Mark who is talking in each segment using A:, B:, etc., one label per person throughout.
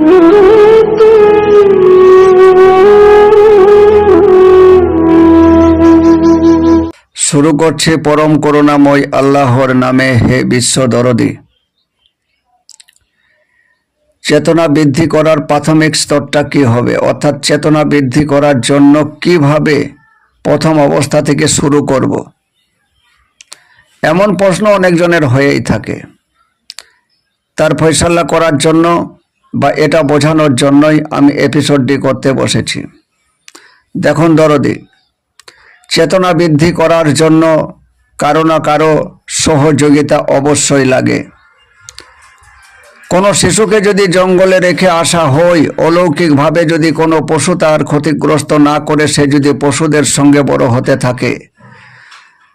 A: শুরু করছে পরম করুণাময় আল্লাহর নামে হে বিশ্ব দরদি। চেতনা বৃদ্ধি করার প্রাথমিক স্তরটা কি হবে? অর্থাৎ চেতনা বৃদ্ধি করার জন্য কীভাবে প্রথম অবস্থা থেকে শুরু করব? এমন প্রশ্ন অনেকজনের হয়েই থাকে। তার ফয়সাল্লা করার জন্য বা এটা বোঝানোর জন্যই আমি এপিসোডটি করতে বসেছি। দেখুন দরদি, চেতনা বৃদ্ধি করার জন্য কারও না কারও সহযোগিতা অবশ্যই লাগে। কোনো শিশুকে যদি জঙ্গলে রেখে আসা হয়, অলৌকিকভাবে যদি কোনো পশু তার ক্ষতিগ্রস্ত না করে সে যদি পশুদের সঙ্গে বড় হতে থাকে,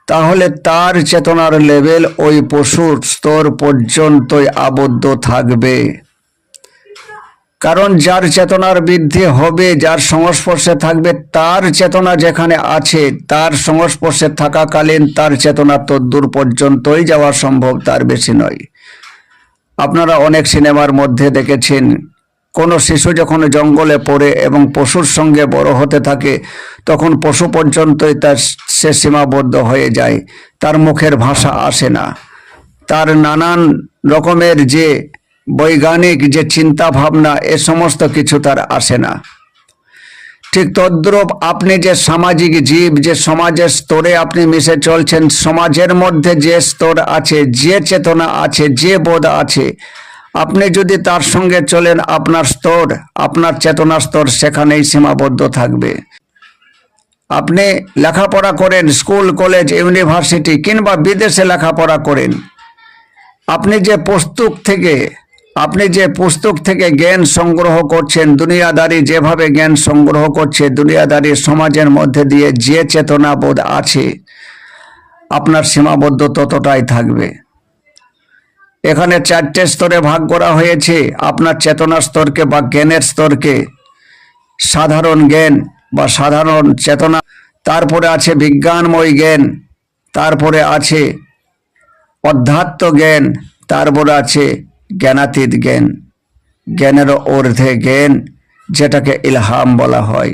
A: তাহলে তার চেতনার লেভেল ওই পশুর স্তর পর্যন্তই আবদ্ধ থাকবে। কারণ যার চেতনার বৃদ্ধি হবে, যার সংস্পর্শে থাকবে তার চেতনা যেখানে আছে, তার সংস্পর্শে থাকাকালীন তার চেতনা তদ্দূর পর্যন্তই যাওয়া সম্ভব, তার বেশি নয়। আপনারা অনেক সিনেমার মধ্যে দেখেছেন, কোনো শিশু যখন জঙ্গলে পড়ে এবং পশুর সঙ্গে বড় হতে থাকে, তখন পশু পর্যন্তই তার সে সীমাবদ্ধ হয়ে যায়, তার মুখের ভাষা আসে না। তার নানান রকমের যে বৈজ্ঞানিক যে চিন্তা ভাবনা এ সমস্ত কিছু তার আসে না। ঠিক তদ্রূপ আপনি যে সামাজিক জীব, যে সমাজের স্তরে আপনি মিশে চলছেন, সমাজের মধ্যে যে স্তর আছে, যে চেতনা আছে, যে বোধ আছে, আপনি যদি তার সঙ্গে চলেন, আপনার স্তর, আপনার চেতনা স্তর সেখানেই সীমাবদ্ধ থাকবে। আপনি লেখাপড়া করেন, স্কুল, কলেজ, ইউনিভার্সিটি কিংবা বিদেশে লেখাপড়া করেন, আপনি যে পুস্তক থেকে আপনি যে পুস্তক থেকে জ্ঞান সংগ্রহ করছেন, দুনিয়াদারি যেভাবে জ্ঞান সংগ্রহ করছে, দুনিয়াদারি সমাজের মধ্যে দিয়ে যে চেতনাবোধ আছে, আপনার সীমাবদ্ধ ততটাই থাকবে। এখানে চারটে স্তরে ভাগ করা হয়েছে, আপনার চেতনা স্তরকে বা জ্ঞানের স্তরকে। সাধারণ জ্ঞান বা সাধারণ চেতনা। তারপরে আছে বিজ্ঞানময় জ্ঞান, তারপরে আছে অধ্যাত্ম জ্ঞান, তারপরে আছে জ্ঞানাতীত জ্ঞান, জ্ঞানের ঊর্ধ্বে জ্ঞান যেটাকে ইলহাম বলা হয়।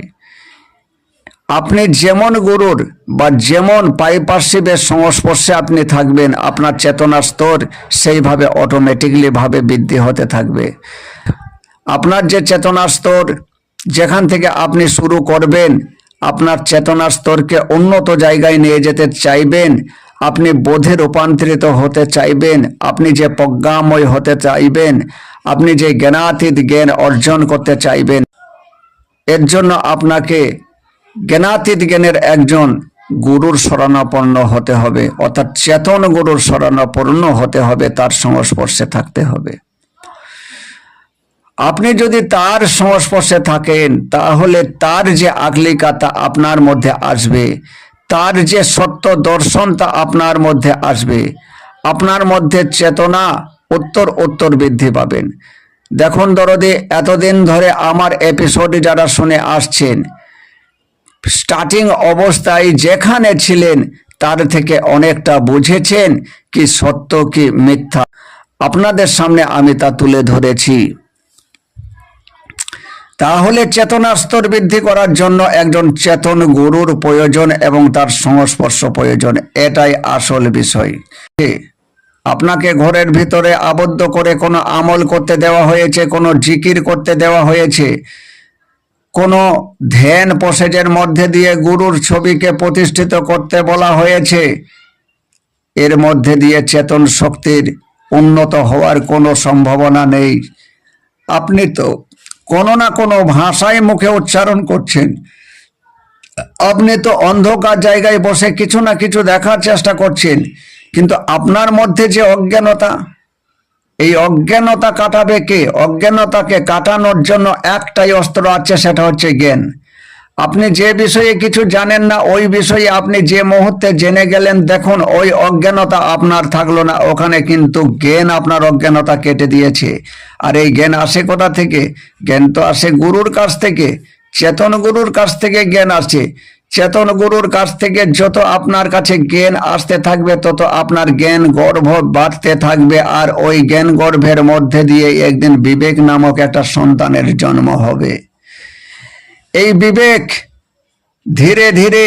A: আপনি যেমন গুরুর বা যেমন পারিপার্শ্বিকের সংস্পর্শে আপনি থাকবেন, আপনার চেতনার স্তর সেইভাবে অটোমেটিকলি ভাবে বৃদ্ধি হতে থাকবে। আপনার যে চেতনার স্তর, যেখান থেকে আপনি শুরু করবেন, আপনার চেতনার স্তরকে উন্নত জায়গায় নিয়ে যেতে চাইবেন আপনি বোধে রূপান্তরিত হতে চাইবেন, আপনি যে প্রজ্ঞাময় হতে চাইবেন, আপনি যে জ্ঞানাতীত জ্ঞান অর্জন করতে চাইবেন। এর জন্য আপনাকে জ্ঞানাতীত জ্ঞানের একজন গুরুর শরণাপন্ন হতে হবে, অর্থাৎ চেতন গুরুর শরণাপন্ন হতে হবে, তার সংস্পর্শে থাকতে হবে। আপনি যদি তার সংস্পর্শে থাকেন, তাহলে তার যে আগলিকা তা আপনার মধ্যে আসবে তার যে সত্য দর্শন তা আপনার মধ্যে আসবে। আপনার মধ্যে চেতনা উত্তর উত্তর বৃদ্ধি পাবেন। দেখুন দরদে, এতদিন ধরে আমার এপিসোড যারা শুনে আসছেন স্টার্টিং অবস্থায় যেখানে ছিলেন, তার থেকে অনেকটা বুঝেছেন কি সত্য কি মিথ্যা। আপনাদের সামনে আমি তা তুলে ধরেছি। তাহলে চেতনার স্তর বৃদ্ধি করার জন্য একজন চেতন গুরুর প্রয়োজন এবং তার সংস্পর্শ প্রয়োজন। এটাই আসল বিষয়। আপনাকে ঘরের ভিতরে আবদ্ধ করে কোনো আমল করতে দেওয়া হয়েছে, কোনো জিকির করতে দেওয়া হয়েছে? কোনো ধ্যান প্রসেজের মধ্যে দিয়ে গুরুর ছবিকে প্রতিষ্ঠিত করতে বলা হয়েছে? এর মধ্যে দিয়ে চেতন শক্তির উন্নত হওয়ার কোনো সম্ভাবনা নেই। আপনি তো কোনো না কোনো ভাষায় মুখে উচ্চারণ করছেন। আপনি তো অন্ধকার জায়গায় বসে কিছু না কিছু দেখার চেষ্টা করছেন, কিন্তু আপনার মধ্যে যে অজ্ঞানতা, এই অজ্ঞানতা কাটাবে কে? অজ্ঞানতাকে কাটানোর জন্য একটাই অস্ত্র আছে, সেটা হচ্ছে জ্ঞান। আপনি যে বিষয়ে কিছু জানেন না, ওই বিষয়ে আপনি যে মুহূর্তে জেনে গেলেন, দেখুন, ওই অজ্ঞানতা আপনার থাকল না। ওখানে কিন্তু জ্ঞান আপনার অজ্ঞানতা কেটে দিয়েছে। আর এই জ্ঞান আসে কোথা থেকে? জ্ঞান তো আসে গুরুর কাছ থেকে। চেতন গুরুর কাছ থেকে জ্ঞান আসে চেতন গুরুর কাছ থেকে যত আপনার কাছে জ্ঞান আসতে থাকবে, তত আপনার জ্ঞান গর্ভ বাড়তে থাকবে। আর ওই জ্ঞান গর্ভের মধ্যে দিয়ে একদিন বিবেক নামক একটা সন্তানের জন্ম হবে। এই বিবেক ধীরে ধীরে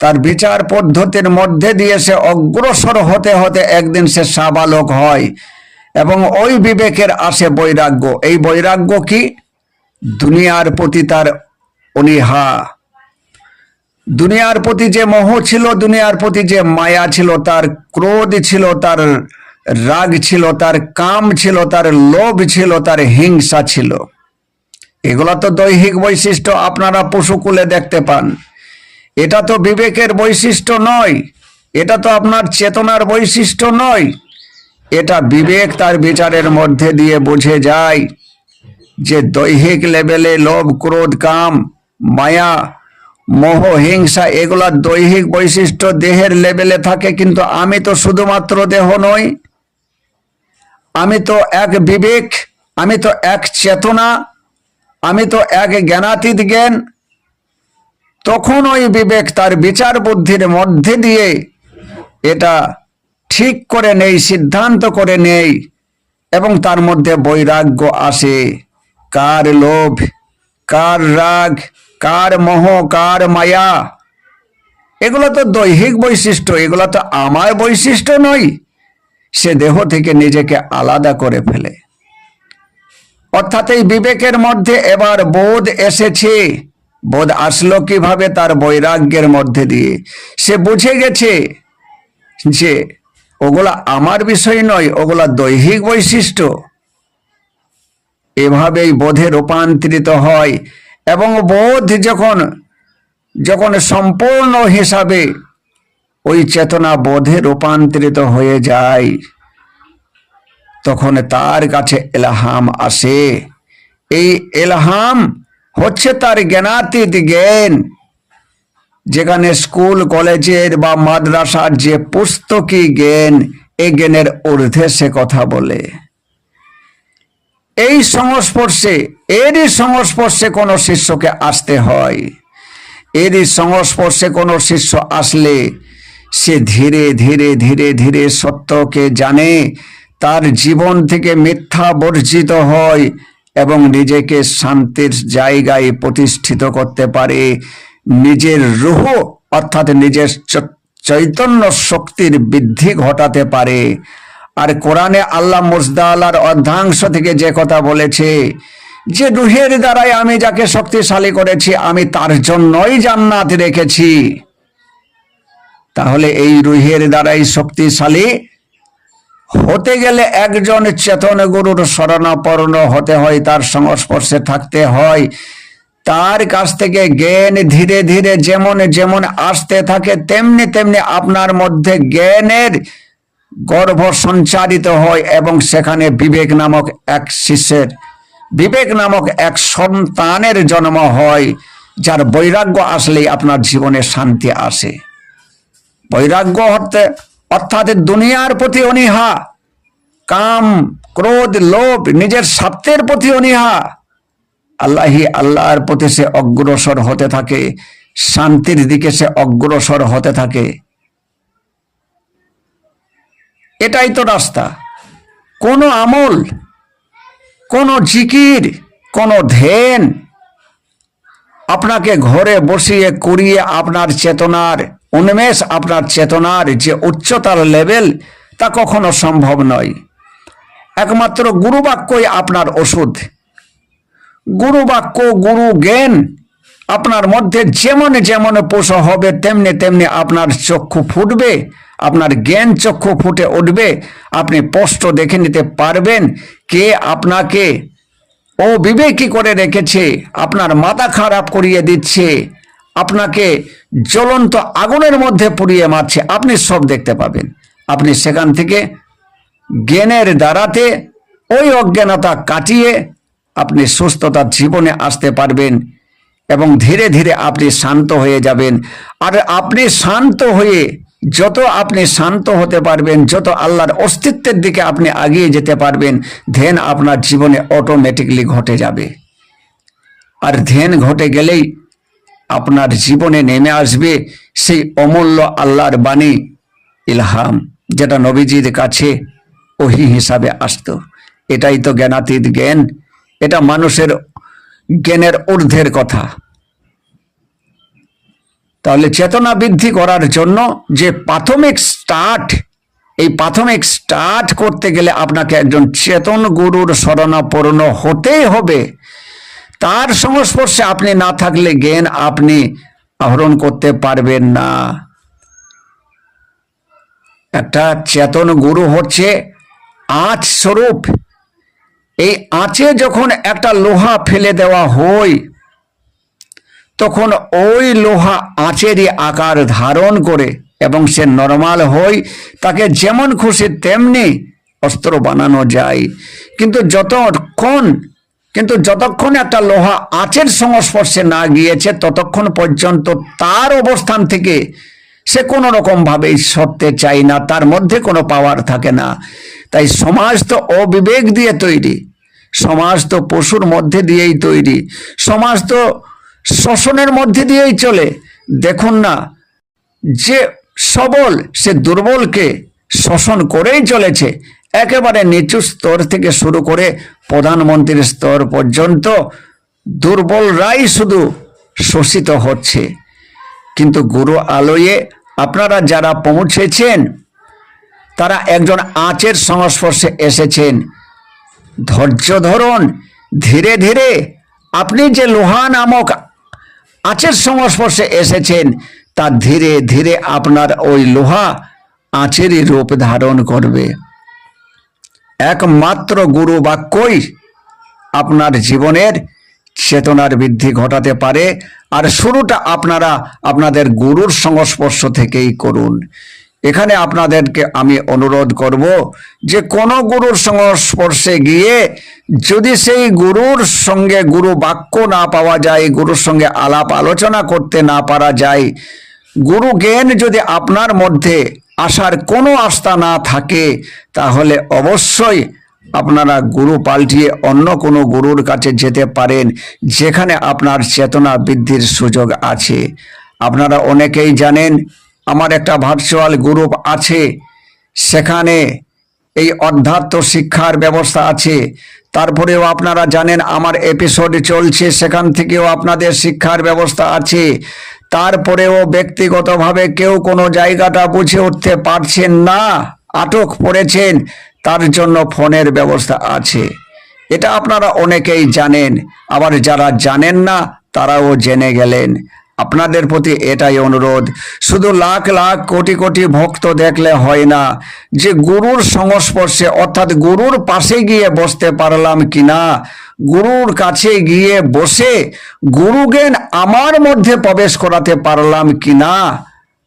A: তার বিচার পদ্ধতির মধ্যে দিয়ে সে অগ্রসর হতে হতে একদিন সে সাবালক হয় এবং ওই বিবেকের আসে বৈরাগ্য। এই বৈরাগ্য কি? দুনিয়ার প্রতি তার অনীহা। দুনিয়ার প্রতি যে মোহ ছিল, দুনিয়ার প্রতি যে মায়া ছিল, তার ক্রোধ ছিল, তার রাগ ছিল, তার কাম ছিল, তার লোভ ছিল, তার হিংসা ছিল। এগুলো তো দৈহিক বৈশিষ্ট্য, আপনারা পশুকুলে দেখতে পান। এটা তো বিবেকের বৈশিষ্ট্য নয়, এটা তো আপনার চেতনার বৈশিষ্ট্য নয়। এটা বিবেক তার বিচারের মধ্যে দিয়ে বুঝে যায় যে দৈহিক লেভেলে লোভ, ক্রোধ, কাম, মায়া, মোহ, হিংসা, এগুলা দৈহিক বৈশিষ্ট্য দেহের লেভেলে থাকে, কিন্তু আমি তো শুধুমাত্র দেহ নই। আমি তো এক বিবেক, আমি তো এক চেতনা আমি তো এক জ্ঞানাতীত জ্ঞান। তখন ওই বিবেক তার বিচার বুদ্ধির মধ্যে দিয়ে এটা ঠিক করে নেই, সিদ্ধান্ত করে নেই এবং তার মধ্যে বৈরাগ্য আসে। কার লোভ, কার রাগ, কার মোহ, কার মায়া? এগুলো তো দৈহিক বৈশিষ্ট্য, এগুলো তো আমার বৈশিষ্ট্য নয়। সে দেহ থেকে নিজেকে আলাদা করে ফেলে। অর্থাৎ এই বিবেকের মধ্যে এবার বোধ এসেছে। বোধ আসলো কীভাবে তার বৈরাগ্যের মধ্যে দিয়ে। সে বুঝে গেছে যে ওগুলা আমার বিষয় নয়, ওগুলা দৈহিক বৈশিষ্ট্য। এভাবেই বোধে রূপান্তরিত হয় এবং বোধ যখন যখন সম্পূর্ণ হিসাবে ওই চেতনা বোধে রূপান্তরিত হয়ে যায়। তখন তার কাছে এলহাম আসে। এই এলহাম হচ্ছে তার জ্ঞানাতীত জ্ঞান। যেখানে স্কুল, কলেজের বা মাদ্রাসার যে পুস্তকি জ্ঞান এই জ্ঞানের ঊর্ধ্বে সে কথা বলে। এই সংস্পর্শে, এরই সংস্পর্শে কোনো শিষ্যকে আসতে হয়। এরই সংস্পর্শে কোনো শিষ্য আসলে, সে ধীরে ধীরে ধীরে ধীরে সত্যকে জানে তার জীবন থেকে মিথ্যা বর্জিত হয় এবং নিজেকে শান্তির জায়গায় প্রতিষ্ঠিত করতে পারে। নিজের রুহ অর্থাৎ নিজের চৈতন্য শক্তির বৃদ্ধি ঘটাতে পারে। আর কোরআনে আল্লাহ মুজদালার অর্ধাংশ থেকে যে কথা বলেছে, যে রুহের দ্বারাই আমি যাকে শক্তিশালী করেছি, আমি তার জন্যই জান্নাত রেখেছি। তাহলে এই রুহের দ্বারাই শক্তিশালী হতে গেলে একজন চেতন গুরুর শরণাপন্ন হতে হয়, তার সংস্পর্শে থাকতে হয়। তার কাছ থেকে জ্ঞান ধীরে ধীরে যেমন যেমন আসতে থাকে, তেমনি তেমনি আপনার মধ্যে জ্ঞানের গর্ভ সঞ্চারিত হয় এবং সেখানে বিবেক নামক এক শিষ্যের, বিবেক নামক এক সন্তানের জন্ম হয়, যার বৈরাগ্য আসলেই আপনার জীবনে শান্তি আসে। বৈরাগ্য হতে অর্থাৎ দুনিয়ার প্রতি অনীহা, কাম, ক্রোধ, লোভ নিজের স্বার্থের প্রতি অনীহা। আল্লাহি আল্লাহর প্রতি সে অগ্রসর হতে থাকে, শান্তির দিকে সে অগ্রসর হতে থাকে। এটাই তো রাস্তা। কোনো আমল, কোনো জিকির, কোনো ধ্যান আপনাকে ঘরে বসিয়ে করিয়ে আপনার চেতনার উন্মেষ আপনার চেতনার যে উচ্চতার লেভেল, তা কখনো সম্ভব নয়। একমাত্র গুরুবাক্যই আপনার ওষুধ। গুরু বাক্য গুরু জ্ঞান আপনার মধ্যে যেমন যেমন পোষ হবে, তেমনি তেমনি আপনার চক্ষু ফুটবে, আপনার জ্ঞান চক্ষু ফুটে উঠবে। আপনি স্পষ্ট দেখে নিতে পারবেন কে আপনাকে ও বিবেকী করে রেখেছে, আপনার মাথা খারাপ করিয়ে দিচ্ছে। আপনাকে জ্বলন্ত আগুনের মধ্যে পুড়িয়ে মারছে। আপনি সব দেখতে পাবেন। আপনি সেখান থেকে জ্ঞানের দ্বারাতে ওই অজ্ঞানতা কাটিয়ে আপনি সুস্থতার জীবনে আসতে পারবেন এবং ধীরে ধীরে আপনি শান্ত হয়ে যাবেন। আর আপনি শান্ত হয়ে যত আপনি শান্ত হতে পারবেন, যত আল্লাহর অস্তিত্বের দিকে আপনি এগিয়ে যেতে পারবেন, ধ্যান আপনার জীবনে অটোমেটিকলি ঘটে যাবে। আর ধ্যান ঘটে গেলেই আপনার জীবনে নেমে আসবে সেই অমূল্য আল্লাহর বাণী, ইলহাম, যেটা নবীজির কাছে ওহি হিসাবে আসতো। এটাই তো জ্ঞানাতীত জ্ঞান, এটা মানুষের জ্ঞানের ঊর্ধ্বের কথা। তাহলে চেতনা বৃদ্ধি করার জন্য যে প্রাথমিক স্টার্ট এই প্রাথমিক স্টার্ট করতে গেলে আপনাকে একজন চেতন গুরুর শরণাপন্ন হতেই হবে। তার সংস্পর্শে আপনি না থাকলে জ্ঞান আপনি আহরণ করতে পারবেন না। একটা চেতন গুরু হচ্ছে আঁচ স্বরূপ। এই আঁচে যখন একটা লোহা ফেলে দেওয়া হয়, তখন ওই লোহা আঁচেরই আকার ধারণ করে এবং সে নর্মাল হয়, তাকে যেমন খুশি তেমনি অস্ত্র বানানো যায়। কিন্তু যতক্ষণ কিন্তু যতক্ষণ একটা লোহা আঁচের সংস্পর্শে না গিয়েছে, ততক্ষণ পর্যন্ত তার অবস্থান থেকে সে কোনো রকম ভাবেই সরতে চায় না, তার মধ্যে কোনো পাওয়ার থাকে না। তাই সমাজ তো অবিবেক দিয়ে তৈরি, সমাজ তো পশুর মধ্যে দিয়েই তৈরি, সমাজ তো শোষণের মধ্যে দিয়েই চলে। দেখুন না, যে সবল, সে দুর্বলকে শোষণ করেই চলেছে একেবারে নিচু স্তর থেকে শুরু করে প্রধানমন্ত্রীর স্তর পর্যন্ত দুর্বলরাই শুধু শোষিত হচ্ছে। কিন্তু গুরু আলোয়ে আপনারা যারা পৌঁছেছেন, তারা একজন আঁচের সংস্পর্শে এসেছেন। ধৈর্য ধরুন, ধীরে ধীরে আপনি যে লোহা নামক আঁচের সংস্পর্শে এসেছেন, তা ধীরে ধীরে আপনার ওই লোহা আঁচেরই রূপ ধারণ করবে। একমাত্র গুরু বাক্যই আপনার জীবনের চেতনার বৃদ্ধি ঘটাতে পারে। আর শুরুটা আপনারা আপনাদের গুরুর সংস্পর্শ থেকেই করুন। এখানে আপনাদেরকে আমি অনুরোধ করব যে কোনো গুরুর সংস্পর্শে গিয়ে যদি সেই গুরুর সঙ্গে গুরু বাক্য না পাওয়া যায়, গুরুর সঙ্গে আলাপ আলোচনা করতে না পারা যায়, গুরু জ্ঞান যদি আপনার মধ্যে আসার কোনো আস্থা না থাকে, তাহলে অবশ্যই আপনারা গুরু পাল্টিয়ে অন্য কোনো গুরুর কাছে যেতে পারেন, যেখানে আপনার চেতনা বৃদ্ধির সুযোগ আছে। আপনারা অনেকেই জানেন, আমার একটা ভার্চুয়াল গ্রুপ আছে, সেখানে এই অধ্যাত্ম শিক্ষার ব্যবস্থা আছে। তারপরেও আপনারা জানেন, আমার এপিসোড চলছে, সেখান থেকেও আপনাদের শিক্ষার ব্যবস্থা আছে। তারপরেও ব্যক্তিগতভাবে কেউ কোনো জায়গাটা বুঝে উঠতে পারছেন না, আটক পড়েছেন, তার জন্য ফোনের ব্যবস্থা আছে। এটা আপনারা অনেকেই জানেন, আবার যারা জানেন না, তারাও জেনে গেলেন। আপনাদের প্রতি এটাই অনুরোধ, শুধু লাখ লাখ কোটি কোটি ভক্ত দেখলে হয় না যে গুরুর সংস্পর্শে, অর্থাৎ গুরুর পাশে গিয়ে বসতে পারলাম কিনা গুরুর কাছে গিয়ে বসে গুরু জ্ঞান আমার মধ্যে প্রবেশ করাতে পারলাম কিনা?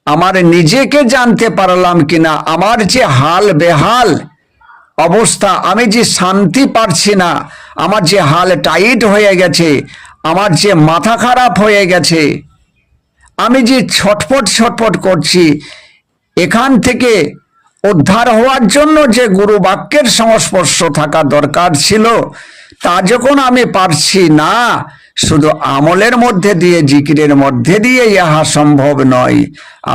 A: আমার নিজেকে জানতে পারলাম কিনা? আমার যে হাল বেহাল অবস্থা, আমি যে শান্তি পারছি না, আমার যে হাল টাইট হয়ে গেছে, আমার যে মাথা খারাপ হয়ে গেছে, আমি যে ছটফট ছটফট করছি, এখান থেকে উদ্ধার হওয়ার জন্য যে গুরু বাক্যের সংস্পর্শ থাকা দরকার ছিল তা যখন আমি পারছি না, শুধু আমলের মধ্যে দিয়ে, জিকিরের মধ্যে দিয়ে ইহা সম্ভব নয়।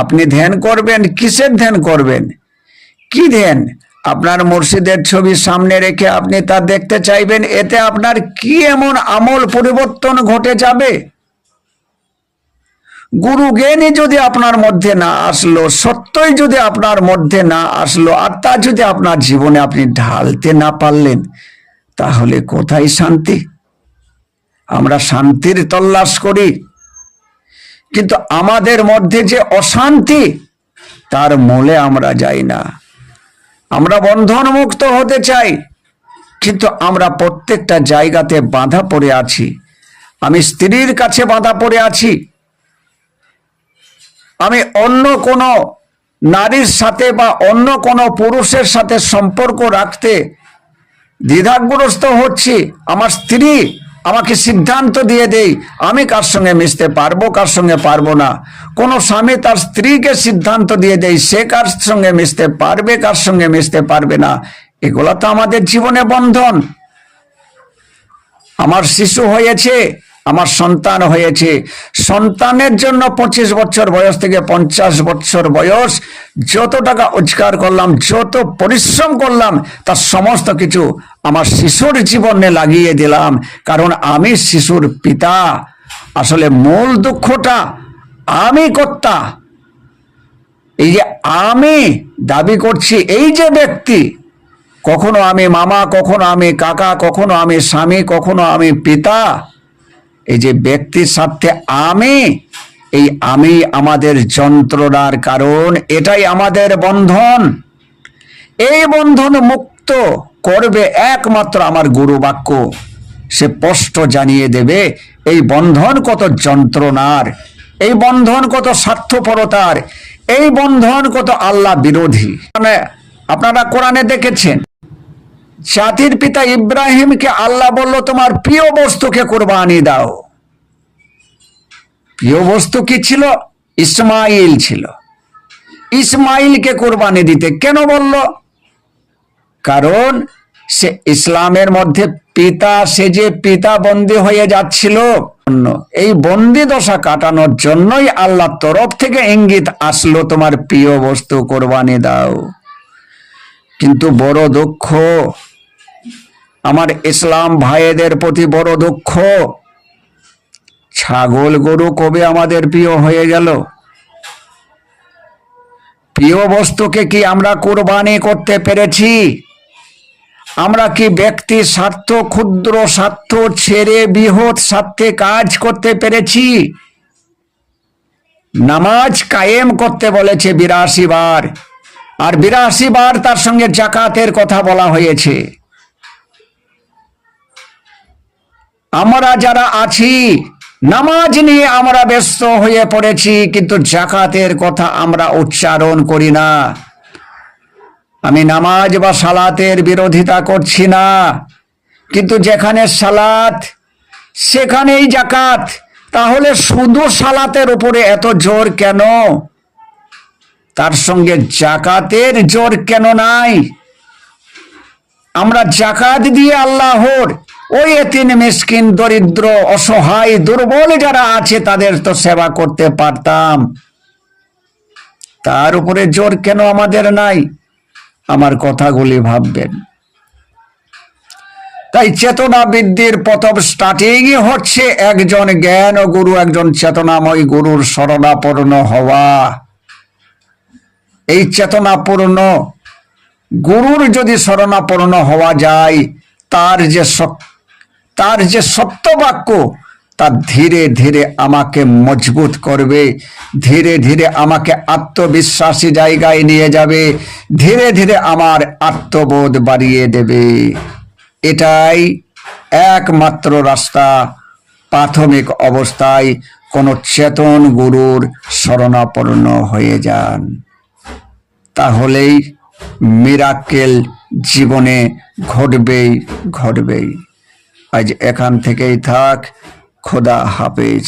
A: আপনি ধ্যান করবেন, কিসের ধ্যান করবেন? কি ধ্যান? আপনার মুর্শিদের ছবি সামনে রেখে আপনি তা দেখতে চাইবেন, এতে আপনার কি এমন আমল পরিবর্তন ঘটে যাবে? গুরু জ্ঞানী যদি আপনার মধ্যে না আসলো, সত্যই যদি আপনার মধ্যে না আসলো, আর তা যদি আপনার জীবনে আপনি ঢালতে না পারলেন তাহলে কোথায় শান্তি? আমরা শান্তির তল্লাশ করি। কিন্তু আমাদের মধ্যে যে অশান্তি, তার মূলে আমরা যাই না। আমরা বন্ধন মুক্ত হতে চাই, কিন্তু আমরা প্রত্যেকটা জায়গাতে বাধা পড়ে আছি। আমি স্ত্রীর কাছে বাধা পড়ে আছি। আমি অন্য কোনো নারীর সাথে বা অন্য কোনো পুরুষের সাথে সম্পর্ক রাখতে দ্বিধাগ্রস্ত হচ্ছি। আমার স্ত্রী আমাকে সিদ্ধান্ত দিয়ে দেই, আমি কার সঙ্গে মিশতে পারব, কার সঙ্গে পারব না। কোনো স্বামী তার স্ত্রীকে সিদ্ধান্ত দিয়ে দেই, সে কার সঙ্গে মিশতে পারবে, কার সঙ্গে মিশতে পারবে না। এগুলো তো আমাদের জীবনে বন্ধন। আমার শিশু হয়েছে আমার সন্তান হয়েছে। সন্তানের জন্য পঁচিশ বছর বয়স থেকে পঞ্চাশ বছর বয়স যত টাকা রোজগার করলাম, যত পরিশ্রম করলাম, তার সমস্ত কিছু আমার শিশুর জীবনে লাগিয়ে দিলাম। কারণ আমি শিশুর পিতা। আসলে মূল দুঃখটা আমি কর্তা। এই যে আমি দাবি করছি, এই যে ব্যক্তি, কখনো আমি মামা, কখনো আমি কাকা, কখনো আমি স্বামী, কখনো আমি পিতা এই যে ব্যক্তির সাথে আমি, এই আমি আমাদের যন্ত্রণার কারণ, এটাই আমাদের বন্ধন। এই বন্ধন মুক্ত করবে একমাত্র আমার গুরু বাক্য সে স্পষ্ট জানিয়ে দেবে, এই বন্ধন কত যন্ত্রণার, এই বন্ধন কত স্বার্থপরতার, এই বন্ধন কত আল্লাহ বিরোধী। মানে আপনারা কোরআনে দেখেছেন জাতির পিতা ইব্রাহিমকে আল্লাহ বলল, তোমার প্রিয় বস্তুকে কোরবানি দাও। প্রিয় বস্তু কি ছিল? ইসমাইল ছিল। ইসমাইলকে কোরবানি দিতে কেন বলল? কারণ সে ইসলামের মধ্যে পিতা, সে যে পিতা বন্দী হয়ে যাচ্ছিল, এই বন্দি দশা কাটানোর জন্যই আল্লাহ তরফ থেকে ইঙ্গিত আসলো, তোমার প্রিয় বস্তু কোরবানি দাও। কিন্তু বড় দুঃখ আমার ইসলাম ভাইদের প্রতি বড় দুঃখ। ছাগল গরু কবে আমাদের প্রিয় হয়ে গেল? প্রিয় বস্তুকে কি আমরা কোরবানি করতে পেরেছি? আমরা কি ব্যক্তি স্বার্থ, ক্ষুদ্র স্বার্থ ছেড়ে বৃহৎ স্বার্থে কাজ করতে পেরেছি? নামাজ কায়েম করতে বলেছে বিরাশি বার। আর বিরাশি বার তার সঙ্গে জাকাতের কথা বলা হয়েছে। আমরা যারা আছি, নামাজ নিয়ে আমরা ব্যস্ত হয়ে পড়েছি, কিন্তু জাকাতের কথা আমরা উচ্চারণ করি না। আমি নামাজ বা সালাতের বিরোধিতা করছি না, কিন্তু যেখানে সালাত, সেখানেই জাকাত তাহলে শুধু সালাতের উপরে এত জোর কেন? তার সঙ্গে জাকাতের জোর কেন নাই? আমরা জাকাত দিয়ে আল্লাহর ওই এতিন মিসকিন, দরিদ্র, অসহায়, দুর্বল যারা আছে, তাদের তো সেবা করতে পারতাম। তার উপরে জোর কেন আমাদের নাই? আমার কথাগুলি ভাববেন। তাই চেতনা বৃদ্ধির প্রথম স্টার্টিংই হচ্ছে একজন জ্ঞান ও গুরু, একজন চেতনাময় গুরুর শরণাপন্ন হওয়া। এই চেতনাপূর্ণ গুরুর যদি শরণাপন্ন হওয়া যায়, তার যে সক- তার যে সত্য বাক্য তা ধীরে ধীরে আমাকে মজবুত করবে, ধীরে ধীরে আমাকে আত্মবিশ্বাসী জায়গায় নিয়ে যাবে, ধীরে ধীরে আমার আত্মবোধ বাড়িয়ে দেবে। এটাই একমাত্র রাস্তা, প্রাথমিক অবস্থায় কোনো চেতন গুরুর শরণাপন্ন হয়ে যান। তাহলেই মিরাকেল জীবনে ঘটবেই ঘটবেই। আজ এখান থেকেই থাক খোদা হাফেজ।